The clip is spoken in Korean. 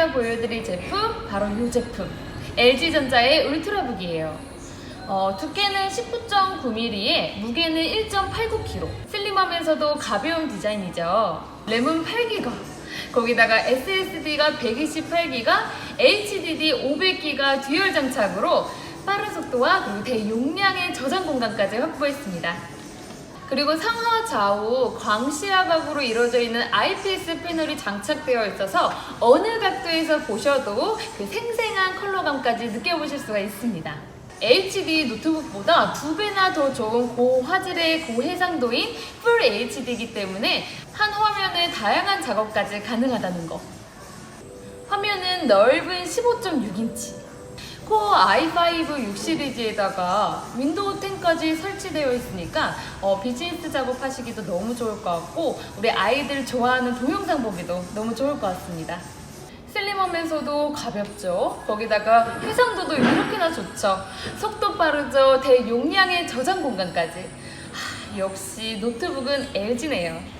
이제야 보여드릴 제품 바로 이 제품 LG전자의 울트라북이에요. 어, 두께는 19.9mm에 무게는 1.89kg. 슬림하면서도 가벼운 디자인이죠. 램은 8기가. 거기다가 SSD가 128기가, HDD 500기가 듀얼 장착으로 빠른 속도와 그리고 대용량의 저장 공간까지 확보했습니다. 그리고 상하 좌우 광시야각으로 이루어져 있는 IPS 패널이 장착되어 있어서 어느 각도에서 보셔도 그 생생한 컬러감까지 느껴보실 수가 있습니다. HD 노트북보다 두 배나 더 좋은 고화질의 고해상도인 풀 HD이기 때문에 한 화면에 다양한 작업까지 가능하다는 거. 화면은 넓은 15.6인치. 코어 i5 6 시리즈에다가 윈도우 10까지 설치되어 있으니까 어, 비즈니스 작업하시기도 너무 좋을 것 같고 우리 아이들 좋아하는 동영상 보기도 너무 좋을 것 같습니다. 슬림하면서도 가볍죠. 거기다가 해상도도 이렇게나 좋죠. 속도 빠르죠. 대용량의 저장 공간까지. 하, 역시 노트북은 LG네요.